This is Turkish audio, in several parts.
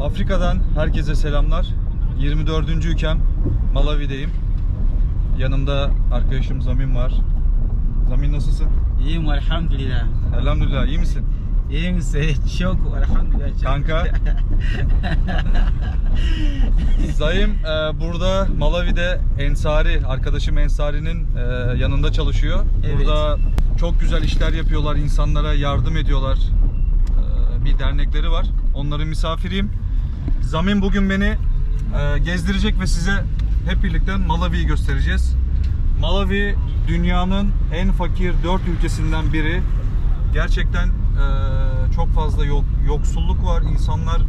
Afrika'dan herkese selamlar. 24. ülkem Malawi'deyim. Yanımda arkadaşım Zamin var. Zamin nasılsın? İyiyim elhamdülillah. Elhamdülillah iyi misin? İyiyim Seyit. Çok elhamdülillah. çok. Kanka. Zayim e, burada Malawi'de Ensari, arkadaşım Ensari'nin e, yanında çalışıyor. Evet. Burada çok güzel işler yapıyorlar, insanlara yardım ediyorlar. E, bir dernekleri var. Onların misafiriyim. Zamin bugün beni e, gezdirecek ve size hep birlikte Malawi'yi göstereceğiz. Malawi dünyanın en fakir 4 ülkesinden biri. Gerçekten e, çok fazla yok, yoksulluk var. İnsanlar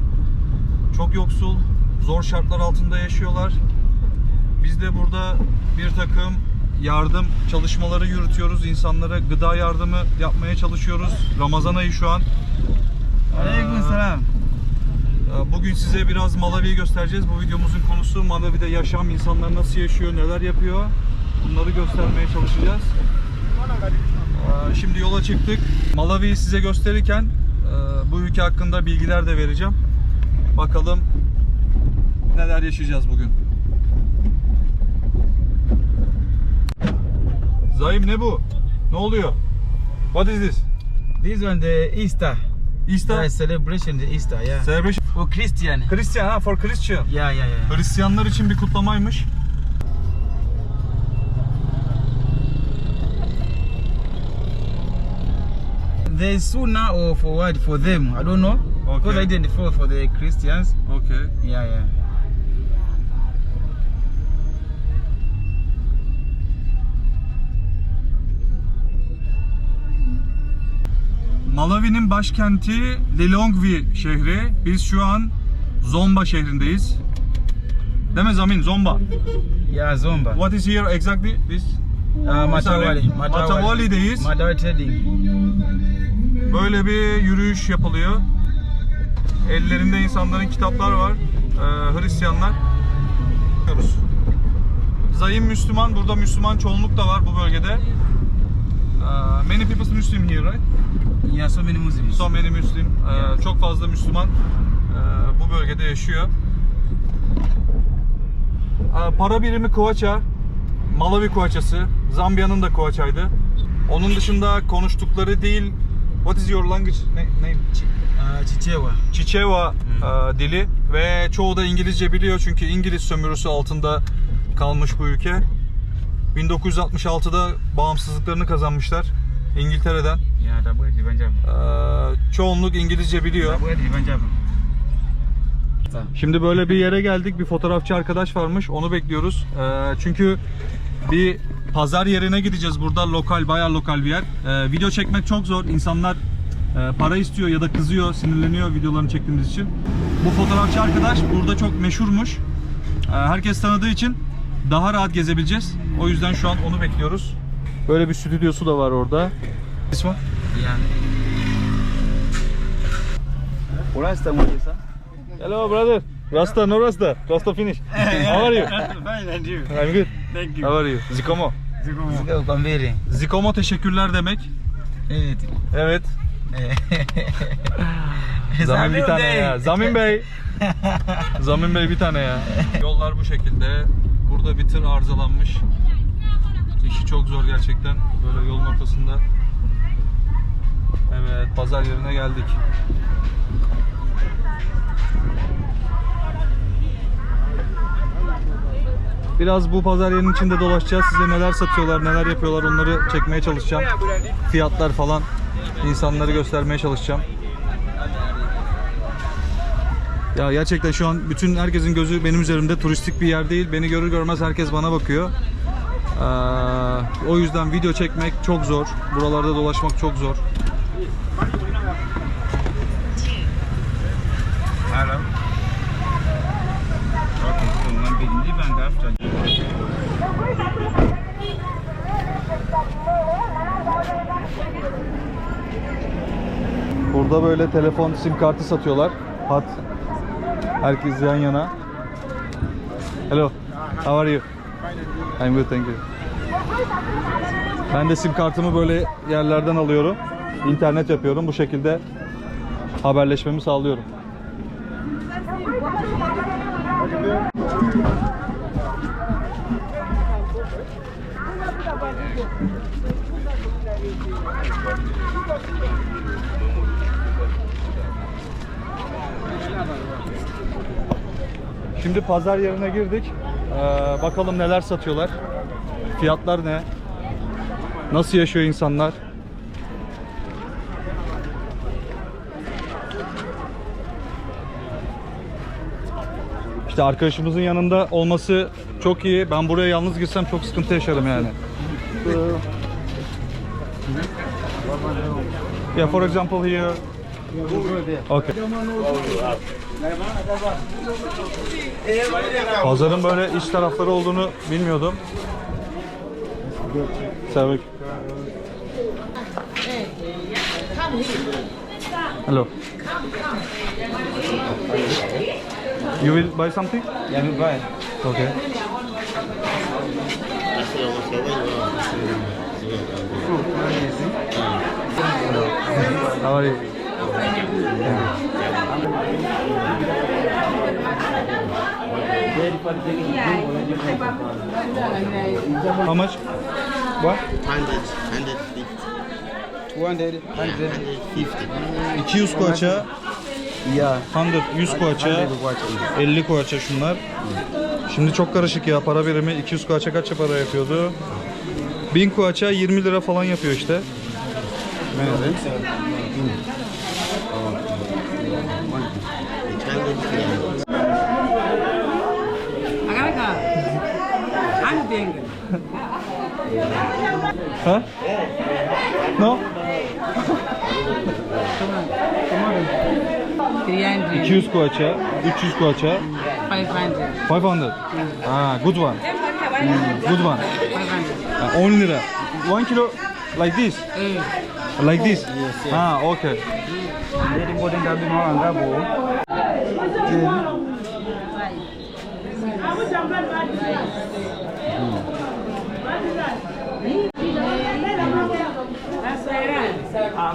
çok yoksul, zor şartlar altında yaşıyorlar. Biz de burada bir takım yardım çalışmaları yürütüyoruz. İnsanlara gıda yardımı yapmaya çalışıyoruz. Ramazan ayı şu an. Aleyküm selam. Ee, Bugün size biraz Malawi'yi göstereceğiz. Bu videomuzun konusu Malawi'de yaşam, insanlar nasıl yaşıyor, neler yapıyor. Bunları göstermeye çalışacağız. Ee, Şimdi yola çıktık. Malawi'yi size gösterirken e, bu ülke hakkında bilgiler de vereceğim. Bakalım neler yaşayacağız bugün. Zahim ne bu? Ne oluyor? What is this? This one the Easter. Easter Yeah, celebration the Easter. Yeah. celebration. For Christian. Christian ha for Christian. Yeah, yeah, yeah. Hristiyanlar için bir kutlamaymış. The Sunnah or for what? For them, I don't know. Because Okay. I didn't fall for the Christians. Okay. Yeah, yeah. Malawi'nin başkenti Lilongwe şehri. Biz şu an Zomba şehrindeyiz. Değil mi Zamin? Zomba. Yeah, Zomba. What is here exactly? Biz Uh, Matawali. Matawali'deyiz. Matawali trading. Böyle bir yürüyüş yapılıyor. Ellerinde insanların kitaplar var. Ee, Hristiyanlar. Zayim Müslüman. Burada Müslüman çoğunluk da var bu bölgede. Ee, many people Muslim here, right? Yeah, so many Muslims. So many Müslim. Ee, çok fazla Müslüman ee, bu bölgede yaşıyor. Ee, para birimi Kuvaça. Malawi Kuvaçası. Zambiya'nın da Kuvaçaydı. Onun dışında konuştukları dil What is your language na- name? Uh, Chichewa. Çiçeva e, dili ve çoğu da İngilizce biliyor çünkü İngiliz sömürüsü altında kalmış bu ülke. 1966'da bağımsızlıklarını kazanmışlar İngiltere'den. Yeah, Dabu di Banjab. Ee, çoğunluk İngilizce biliyor. Dabu di Banjab. Şimdi böyle bir yere geldik. Bir fotoğrafçı arkadaş varmış. Onu bekliyoruz. Ee, çünkü bir pazar yerine gideceğiz. Burada lokal, bayağı lokal bir yer. Ee, video çekmek çok zor. İnsanlar e, para istiyor ya da kızıyor, sinirleniyor videolarını çektiğimiz için. Bu fotoğrafçı arkadaş burada çok meşhurmuş. Ee, herkes tanıdığı için daha rahat gezebileceğiz. O yüzden şu an onu bekliyoruz. Böyle bir stüdyosu da var orada. İsmi? Yeah. Urasta Mujisa. Hello brother. Rasta, no Rasta. Rasta finish. How are you? Fine, and you? I'm good. Thank How are you? Zikomo. Ziko Kwambere. Zikomo teşekkürler demek. Evet. Evet. Zamin bir tane ya. Zamin Bey. Zamin Bey bir tane ya. Yollar bu şekilde. Burada bir tır arızalanmış. İşi çok zor gerçekten. Böyle yolun ortasında. Evet, pazar yerine geldik. Biraz bu pazar yerinin içinde dolaşacağız. Size neler satıyorlar, neler yapıyorlar onları çekmeye çalışacağım. Fiyatlar falan insanları göstermeye çalışacağım. Ya gerçekten şu an bütün herkesin gözü benim üzerimde. Turistik bir yer değil. Beni görür görmez herkes bana bakıyor. Ee, o yüzden video çekmek çok zor. Buralarda dolaşmak çok zor. Hello. Burada böyle telefon sim kartı satıyorlar. Hat. Herkes yan yana. Hello. How are you? I'm good, thank you. Ben de sim kartımı böyle yerlerden alıyorum. İnternet yapıyorum. Bu şekilde haberleşmemi sağlıyorum. Şimdi pazar yerine girdik. Ee, bakalım neler satıyorlar. Fiyatlar ne? Nasıl yaşıyor insanlar? İşte arkadaşımızın yanında olması çok iyi. Ben buraya yalnız girsem çok sıkıntı yaşarım yani. Yeah, for example here. Okay. Pazarın böyle iç tarafları olduğunu bilmiyordum. Sevik. Hello. You will buy something? Yeah, we buy. Okay. How are you? How much? What? 100, 150. 200, 100. 150. 200 kuaça, Yeah. 100, 100 kuaça, 100 watch. 50 kuaça şunlar. Şimdi çok karışık ya para birimi 200 kuaça kaç para yapıyordu? 1000 kuaça 20 lira falan yapıyor işte. Agaraga. Ano ding? Ha? No? 300. 200 kuaça, 300 kuaça, 500. 500. Ah, good one. Good one. 500. Ah, 10 lira. 1 kilo like this. Eh. Like this. Ah, okay. Jadi bodeng gabi mau ngabo. Ah,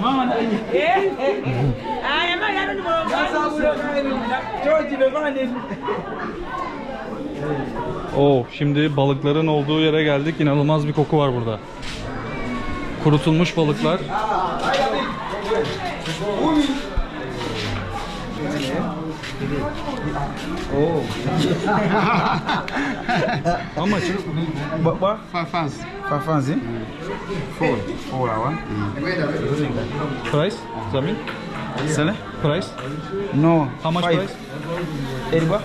mama na hii. Ay, ama yan ni mo. Sasa bure George befanye. Oo, şimdi balıkların olduğu yere geldik. İnanılmaz bir koku var burada. Kurutulmuş balıklar. Oh. How much? Ba ba. Five fans. Fafanzi. Four. Four awa. Price? Zamin? Sele? Price? No. How much Five. price? Eriba?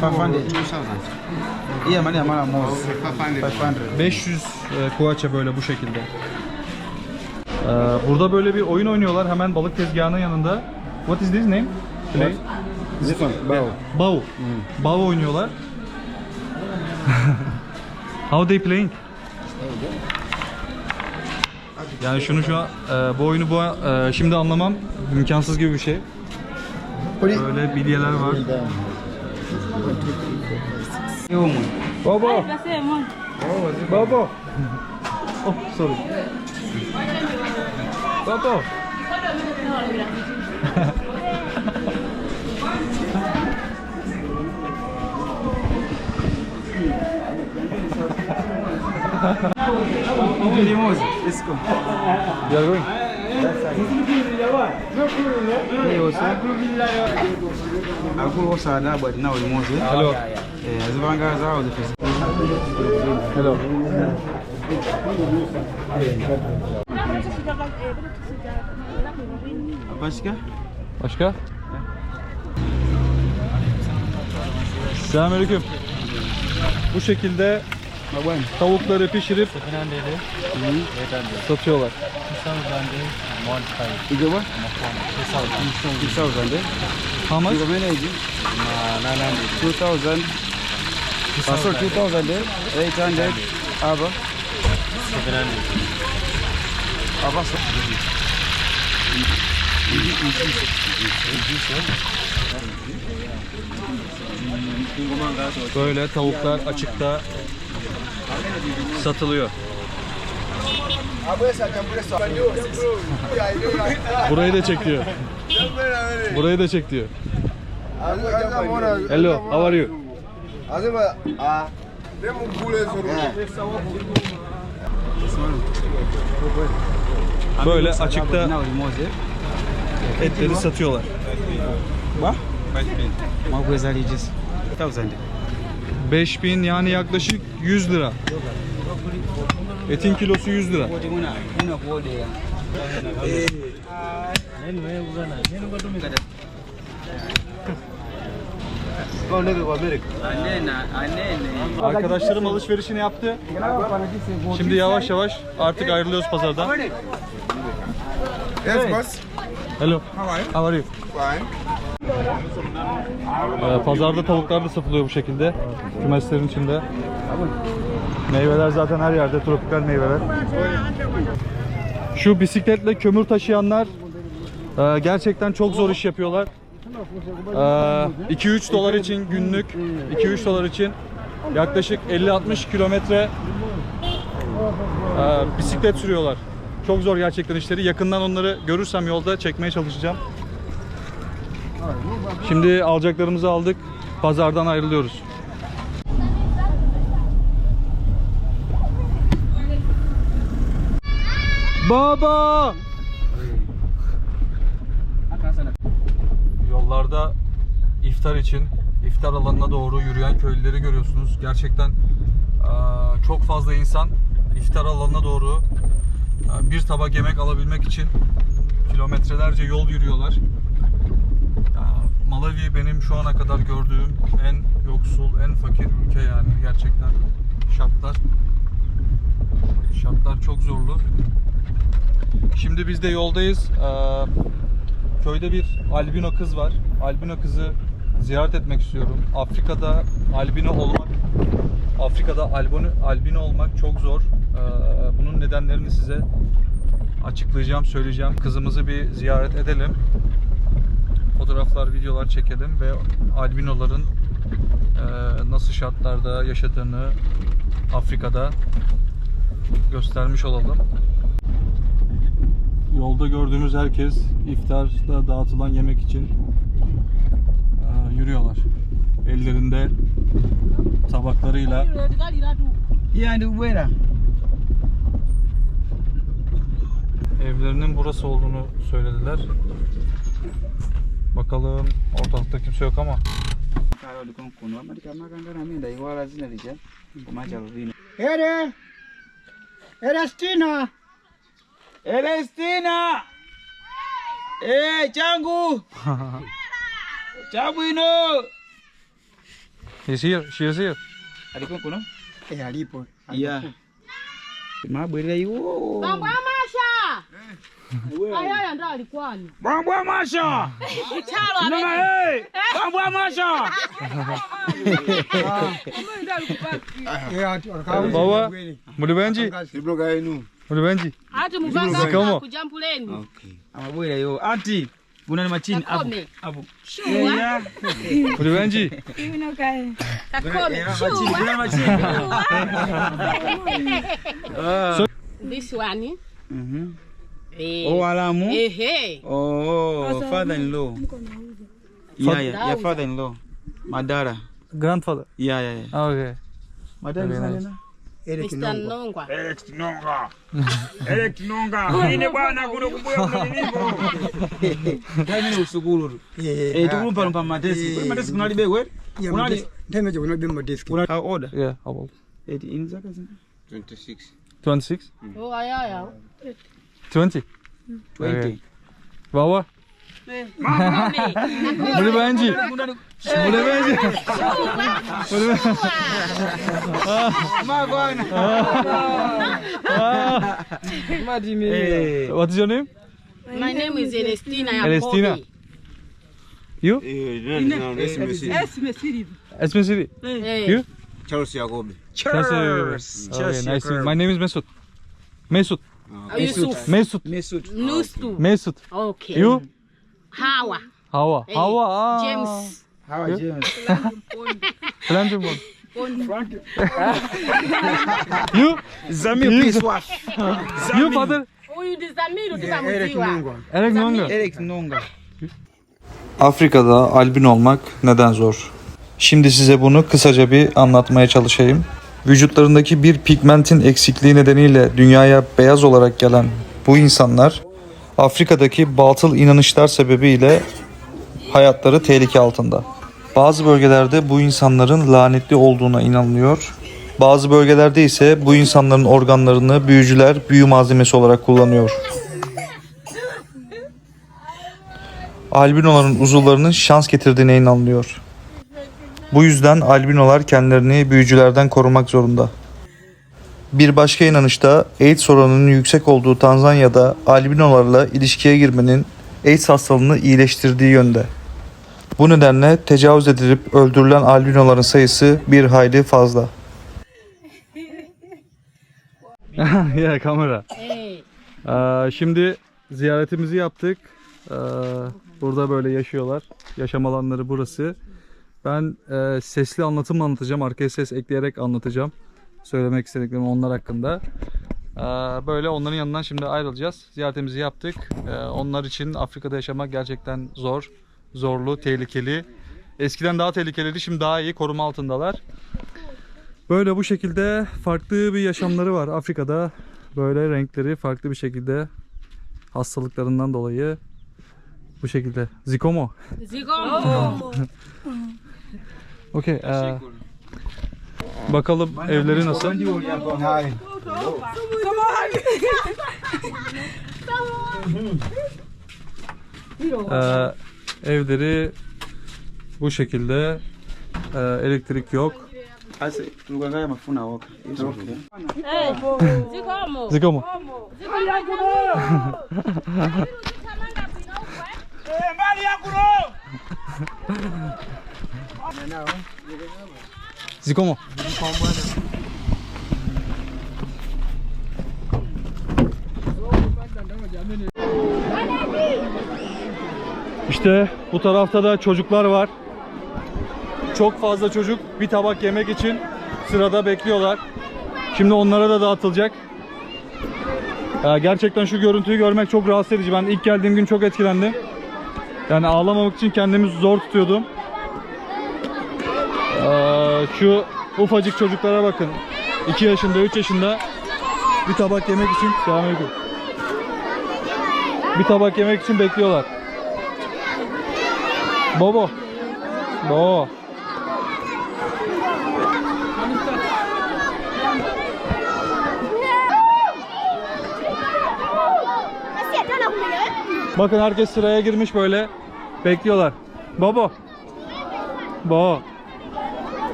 500. 2000. Iya mani amala moz. 500. 500. 500 e, kuaça böyle bu şekilde. Ee, burada böyle bir oyun oynuyorlar hemen balık tezgahının yanında. What is this name? Play? This one. Bao. Bao. Bao oynuyorlar. How they playing? Yani şunu şu an e, bu oyunu bu e, şimdi anlamam imkansız gibi bir şey. Böyle bilyeler var. Baba. Baba. Oh, sorry. Baba. Ndi moz. Let's go. You are going? Up? Akulu wasada but now the moz. Hello. Eh, azivanga zao first. Hello. Başka? Başka? Selamünaleyküm. Bu şekilde. Tavukları pişirip satıyorlar. Ijoba? 2000 eh? How much? Igo manage? 2000. Pasol 2000 eh? 800. Aba? 700. Aba so. Böyle tavuklar açıkta satılıyor. Burayı da çek diyor. Burayı da çek diyor. Hello, how are you? Böyle açıkta etleri satıyorlar. Ba? Makweza lijes. 1000. 5000 yani yaklaşık 100 lira. Etin kilosu 100 lira. Arkadaşlarım alışverişini yaptı. Şimdi yavaş yavaş artık ayrılıyoruz pazardan. Yes, boss. Hello. How are you? Fine. Ee, pazarda tavuklar da satılıyor bu şekilde. Kümeslerin içinde. Meyveler zaten her yerde tropikal meyveler. Şu bisikletle kömür taşıyanlar e, gerçekten çok zor iş yapıyorlar. E, 2-3 dolar için günlük 2-3 dolar için yaklaşık 50-60 kilometre e, bisiklet sürüyorlar. Çok zor gerçekten işleri. Yakından onları görürsem yolda çekmeye çalışacağım. Şimdi alacaklarımızı aldık. Pazardan ayrılıyoruz. Baba! Yollarda iftar için iftar alanına doğru yürüyen köylüleri görüyorsunuz. Gerçekten çok fazla insan iftar alanına doğru bir tabak yemek alabilmek için kilometrelerce yol yürüyorlar. Malawi benim şu ana kadar gördüğüm en yoksul, en fakir ülke yani gerçekten şartlar şartlar çok zorlu. Şimdi biz de yoldayız. Ee, köyde bir albino kız var. Albino kızı ziyaret etmek istiyorum. Afrika'da albino olmak, Afrika'da albino, albino olmak çok zor. Ee, bunun nedenlerini size açıklayacağım, söyleyeceğim. Kızımızı bir ziyaret edelim fotoğraflar, videolar çekelim ve albinoların e, nasıl şartlarda yaşadığını Afrika'da göstermiş olalım. Yolda gördüğümüz herkes iftarda dağıtılan yemek için e, yürüyorlar. Ellerinde tabaklarıyla Ya ndi bwera. evlerinin burası olduğunu söylediler. Bakalım ortalıkta kimse yok ama Kala oli konkuno. Amati kamakanga na minda iwala zina lija. Kumacha rubino. Ere! Erestina! Celestina! Eh, changu! Chabwino! He's here, she is here. Ali konkuno? Eh, alipo. Yeah. Mambo ya Masha. Ayaya ah, ndo alikwani. Bambwa Masha. Chalo ameje. Bambwa Masha. Baba, muri benji? Ibro gaenu. Muri benji? Ati muvanga kama kujampuleni. Okay. Amabwira yo. Ati bunani machini hapo. Hapo. Shua. Eh? Muri benji? Mimi no. Kakome. Shua. Bunani eh? machini. Eh? Ah. This one. Mhm. Eh. Oh, alamu eh, eh. Oh, oh father-in-law yeah, yeah, yeah, father-in-law Madara grandfather yeah, yeah, yeah. Ah, okay Madara is nice. Eric Nonga. Eric Nonga. Eric Nonga. Ine bwana kuno kumbuya kuna ninivo. Ndani usukuru. Eh, tukumpa mpa matesi. Kwa matesi kuna libe kweli? Kuna ndani kuna libe matesi. Kuna order? Yeah, how about? 18 zaka zina. 26. 26? Oh, aya aya. 20? 20. Okay. Baba, Kakome. Mulibenji. Mulibenji. Magwana. Madimi. Eh. What is your name? My name is Celestina Celestina. Yakobi. You? Eh, nani na SMC. Esme City. Eh. You? Charles Yagobe. Cheers. Okay, Cheers. nice to meet My name is Mesut. Mesut. Oh, Yusuf. Mesut. Mesut. Nustu. Mesut. Okay. You? Hawa. Hawa. Eh, Hawa. Ah. James. How are James? Planting You? Zamir You? please wash. You father? Huyu ndi Zamiru Eh, Ere tutamziwa. kinongo. Erek Nonga. Eric Nonga. Afrika'da albin olmak neden zor? Şimdi size bunu kısaca bir anlatmaya çalışayım. Vücutlarındaki bir pigmentin eksikliği nedeniyle dünyaya beyaz olarak gelen bu insanlar Afrika'daki batıl inanışlar sebebiyle hayatları tehlike altında. Bazı bölgelerde bu insanların lanetli olduğuna inanılıyor. Bazı bölgelerde ise bu insanların organlarını büyücüler büyü malzemesi olarak kullanıyor. Albinoların uzuvlarının şans getirdiğine inanılıyor. Bu yüzden albinolar kendilerini büyücülerden korumak zorunda. Bir başka inanışta AIDS oranının yüksek olduğu Tanzanya'da albinolarla ilişkiye girmenin AIDS hastalığını iyileştirdiği yönde. Bu nedenle tecavüz edilip öldürülen albinoların sayısı bir hayli fazla. ya kamera. Ee, şimdi ziyaretimizi yaptık. Ee, burada böyle yaşıyorlar. Yaşam alanları burası. Ben e, sesli anlatım anlatacağım. Arkaya ses ekleyerek anlatacağım. Söylemek istediklerim onlar hakkında. Ee, böyle onların yanından şimdi ayrılacağız. Ziyaretimizi yaptık. Ee, onlar için Afrika'da yaşamak gerçekten zor. Zorlu, tehlikeli. Eskiden daha tehlikeliydi. Şimdi daha iyi koruma altındalar. Böyle bu şekilde farklı bir yaşamları var Afrika'da. Böyle renkleri farklı bir şekilde hastalıklarından dolayı bu şekilde. Zikomo. Zigomo. Okey. eee, bakalım evleri nasıl? Hai. Eee, evleri bu şekilde. Eee, elektrik yok. Ase Okay. Zigomo. Zikomo. Zikomo. İşte bu tarafta da çocuklar var. Çok fazla çocuk bir tabak yemek için sırada bekliyorlar. Şimdi onlara da dağıtılacak. Ya gerçekten şu görüntüyü görmek çok rahatsız edici. Ben ilk geldiğim gün çok etkilendim. Yani ağlamamak için kendimi zor tutuyordum. Şu ufacık çocuklara bakın. 2 yaşında, 3 yaşında bir tabak yemek için Selamünaleyküm. Bir tabak yemek için bekliyorlar. Bobo. Bobo. Bakın herkes sıraya girmiş böyle. Bekliyorlar. Baba. Baba.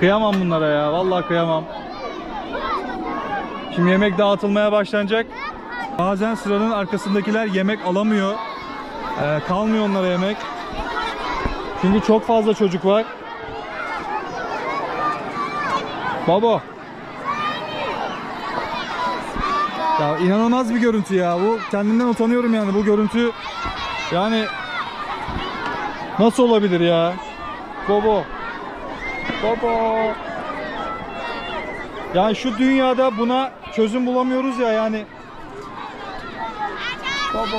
Kıyamam bunlara ya. Vallahi kıyamam. Şimdi yemek dağıtılmaya başlanacak. Bazen sıranın arkasındakiler yemek alamıyor. Ee, kalmıyor onlara yemek. Çünkü çok fazla çocuk var. Baba. Ya inanılmaz bir görüntü ya. Bu kendimden utanıyorum yani bu görüntü. Yani nasıl olabilir ya? Baba. Baba. Yani şu dünyada buna çözüm bulamıyoruz ya yani. Baba.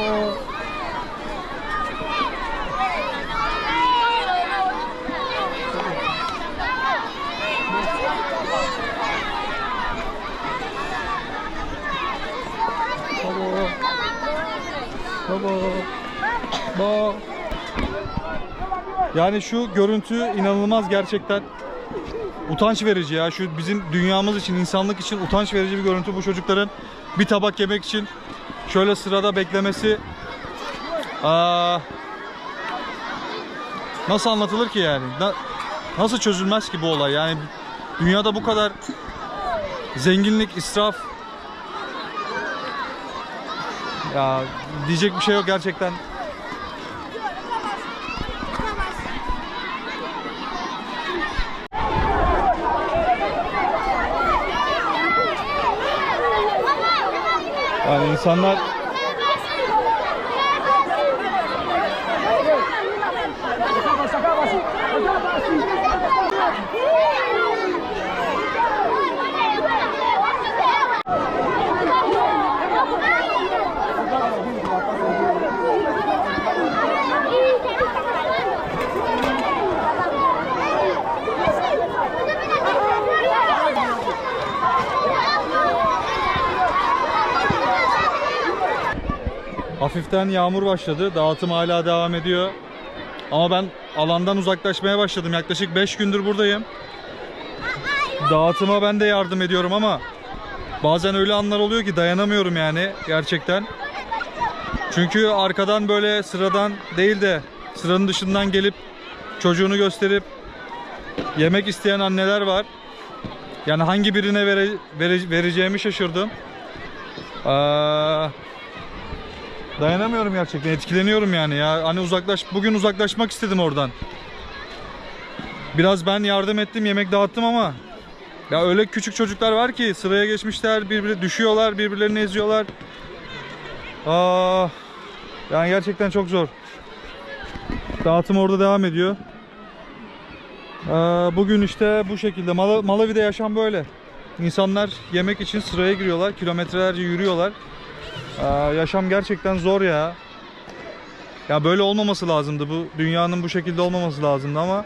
Baba. Baba. Yani şu görüntü inanılmaz gerçekten. Utanç verici ya. Şu bizim dünyamız için, insanlık için utanç verici bir görüntü. Bu çocukların bir tabak yemek için şöyle sırada beklemesi. Aa, nasıl anlatılır ki yani? Na- nasıl çözülmez ki bu olay? Yani dünyada bu kadar zenginlik, israf ya diyecek bir şey yok gerçekten. Yani insanlar hafiften yağmur başladı. Dağıtım hala devam ediyor. Ama ben alandan uzaklaşmaya başladım. Yaklaşık 5 gündür buradayım. Dağıtıma ben de yardım ediyorum ama bazen öyle anlar oluyor ki dayanamıyorum yani gerçekten. Çünkü arkadan böyle sıradan değil de sıranın dışından gelip çocuğunu gösterip yemek isteyen anneler var. Yani hangi birine vere, vere- vereceğimi şaşırdım. Aa, dayanamıyorum gerçekten. Etkileniyorum yani ya. Hani uzaklaş bugün uzaklaşmak istedim oradan. Biraz ben yardım ettim, yemek dağıttım ama ya öyle küçük çocuklar var ki sıraya geçmişler, birbiri düşüyorlar, birbirlerini eziyorlar. Aa, yani gerçekten çok zor. Dağıtım orada devam ediyor. Aa, bugün işte bu şekilde. Mal Malawi'de yaşam böyle. İnsanlar yemek için sıraya giriyorlar. Kilometrelerce yürüyorlar. Aa, yaşam gerçekten zor ya. Ya böyle olmaması lazımdı. Bu dünyanın bu şekilde olmaması lazımdı ama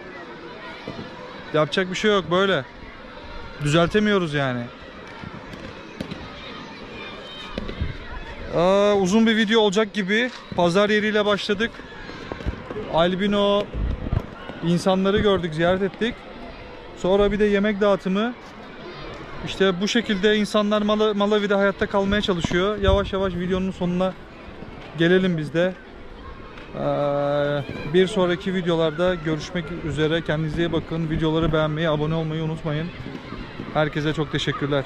yapacak bir şey yok böyle. Düzeltemiyoruz yani. Aa, uzun bir video olacak gibi. Pazar yeriyle başladık. Albino insanları gördük, ziyaret ettik. Sonra bir de yemek dağıtımı. İşte bu şekilde insanlar Mal Malawi'de hayatta kalmaya çalışıyor. Yavaş yavaş videonun sonuna gelelim biz de. Ee, bir sonraki videolarda görüşmek üzere. Kendinize iyi bakın. Videoları beğenmeyi, abone olmayı unutmayın. Herkese çok teşekkürler.